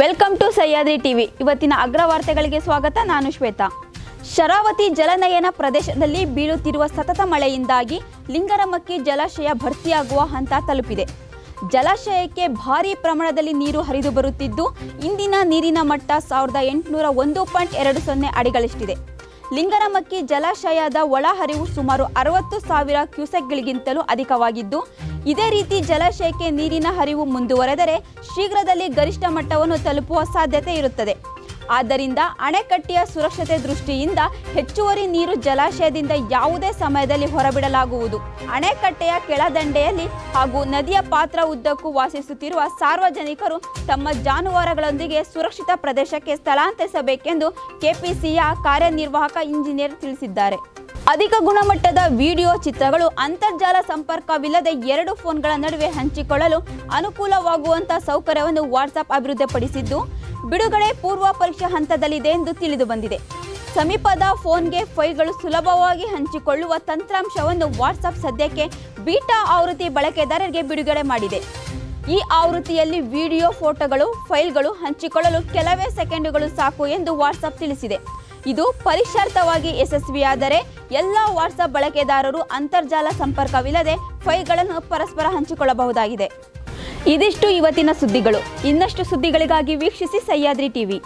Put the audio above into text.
Welcome to Sahyadri TV. ಇವತ್ತಿನ ಅಗ್ರವಾರ್ತೆಗಳಿಗೆ ಸ್ವಾಗತ, ನಾನು ಶ್ವೇತಾ. ಶರಾವತಿ ಜಲನಯನ ಪ್ರದೇಶದಲ್ಲಿ ಬೀಳುತ್ತಿರುವ ಸತತ ಮಳೆಯಿಂದಾಗಿ ಲಿಂಗರಮಕ್ಕಿ ಜಲಾಶಯ ಭರ್ತಿಯಾಗುವ ಹಂತ ತಲುಪಿದೆ. ಜಲಾಶಯಕ್ಕೆ ಭಾರೀ ಪ್ರಮಾಣದಲ್ಲಿ ನೀರು ಹರಿದು ಬರುತ್ತಿದ್ದು, ಇಂದಿನ ನೀರಿನ ಮಟ್ಟ ಸಾವಿರದ ಎಂಟುನೂರ ಒಂದು ಪಾಯಿಂಟ್ ಎರಡು ಸೊನ್ನೆ ಅಡಿಗಳಷ್ಟಿದೆ. ಲಿಂಗನಮಕ್ಕಿ ಜಲಾಶಯದ ಒಳಹರಿವು ಸುಮಾರು ಅರವತ್ತು ಸಾವಿರ ಕ್ಯೂಸೆಕ್ಗಳಿಗಿಂತಲೂ ಅಧಿಕವಾಗಿದ್ದು, ಇದೇ ರೀತಿ ಜಲಾಶಯಕ್ಕೆ ನೀರಿನ ಹರಿವು ಮುಂದುವರೆದರೆ ಶೀಘ್ರದಲ್ಲಿ ಗರಿಷ್ಠ ಮಟ್ಟವನ್ನು ತಲುಪುವ ಸಾಧ್ಯತೆ ಇರುತ್ತದೆ. ಆದ್ದರಿಂದ ಅಣೆಕಟ್ಟೆಯ ಸುರಕ್ಷತೆ ದೃಷ್ಟಿಯಿಂದ ಹೆಚ್ಚುವರಿ ನೀರು ಜಲಾಶಯದಿಂದ ಯಾವುದೇ ಸಮಯದಲ್ಲಿ ಹೊರಬಿಡಲಾಗುವುದು. ಅಣೆಕಟ್ಟೆಯ ಕೆಳದಂಡೆಯಲ್ಲಿ ಹಾಗೂ ನದಿಯ ಪಾತ್ರ ಉದ್ದಕ್ಕೂ ವಾಸಿಸುತ್ತಿರುವ ಸಾರ್ವಜನಿಕರು ತಮ್ಮ ಜಾನುವಾರುಗಳೊಂದಿಗೆ ಸುರಕ್ಷಿತ ಪ್ರದೇಶಕ್ಕೆ ಸ್ಥಳಾಂತರಿಸಬೇಕೆಂದು ಕೆಪಿಸಿಯ ಕಾರ್ಯನಿರ್ವಾಹಕ ಇಂಜಿನಿಯರ್ ತಿಳಿಸಿದ್ದಾರೆ. ಅಧಿಕ ಗುಣಮಟ್ಟದ ವಿಡಿಯೋ ಚಿತ್ರಗಳು, ಅಂತರ್ಜಾಲ ಸಂಪರ್ಕವಿಲ್ಲದೆ ಎರಡು ಫೋನ್ಗಳ ನಡುವೆ ಹಂಚಿಕೊಳ್ಳಲು ಅನುಕೂಲವಾಗುವಂತಹ ಸೌಕರ್ಯವನ್ನು ವಾಟ್ಸಾಪ್ ಅಭಿವೃದ್ಧಿಪಡಿಸಿದ್ದು ಬಿಡುಗಡೆ ಪೂರ್ವ ಪರೀಕ್ಷಾ ಹಂತದಲ್ಲಿದೆ ಎಂದು ತಿಳಿದು ಬಂದಿದೆ. ಸಮೀಪದ ಫೋನ್ಗೆ ಫೈಲ್ಗಳು ಸುಲಭವಾಗಿ ಹಂಚಿಕೊಳ್ಳುವ ತಂತ್ರಾಂಶವನ್ನು ವಾಟ್ಸಪ್ ಸದ್ಯಕ್ಕೆ ಬೀಟಾ ಆವೃತ್ತಿ ಬಳಕೆದಾರರಿಗೆ ಬಿಡುಗಡೆ ಮಾಡಿದೆ. ಈ ಆವೃತ್ತಿಯಲ್ಲಿ ವಿಡಿಯೋ ಫೋಟೋಗಳು, ಫೈಲ್ಗಳು ಹಂಚಿಕೊಳ್ಳಲು ಕೆಲವೇ ಸೆಕೆಂಡುಗಳು ಸಾಕು ಎಂದು ವಾಟ್ಸಪ್ ತಿಳಿಸಿದೆ. ಇದು ಪರಿಷಾರ್ಥವಾಗಿ ಯಶಸ್ವಿಯಾದರೆ ಎಲ್ಲ ವಾಟ್ಸಪ್ ಬಳಕೆದಾರರು ಅಂತರ್ಜಾಲ ಸಂಪರ್ಕವಿಲ್ಲದೆ ಫೈಲ್ಗಳನ್ನು ಪರಸ್ಪರ ಹಂಚಿಕೊಳ್ಳಬಹುದಾಗಿದೆ. ಇದಿಷ್ಟು ಇವತ್ತಿನ ಸುದ್ದಿಗಳು. ಇನ್ನಷ್ಟು ಸುದ್ದಿಗಳಿಗಾಗಿ ವೀಕ್ಷಿಸಿ ಸಹ್ಯಾದ್ರಿ ಟಿವಿ.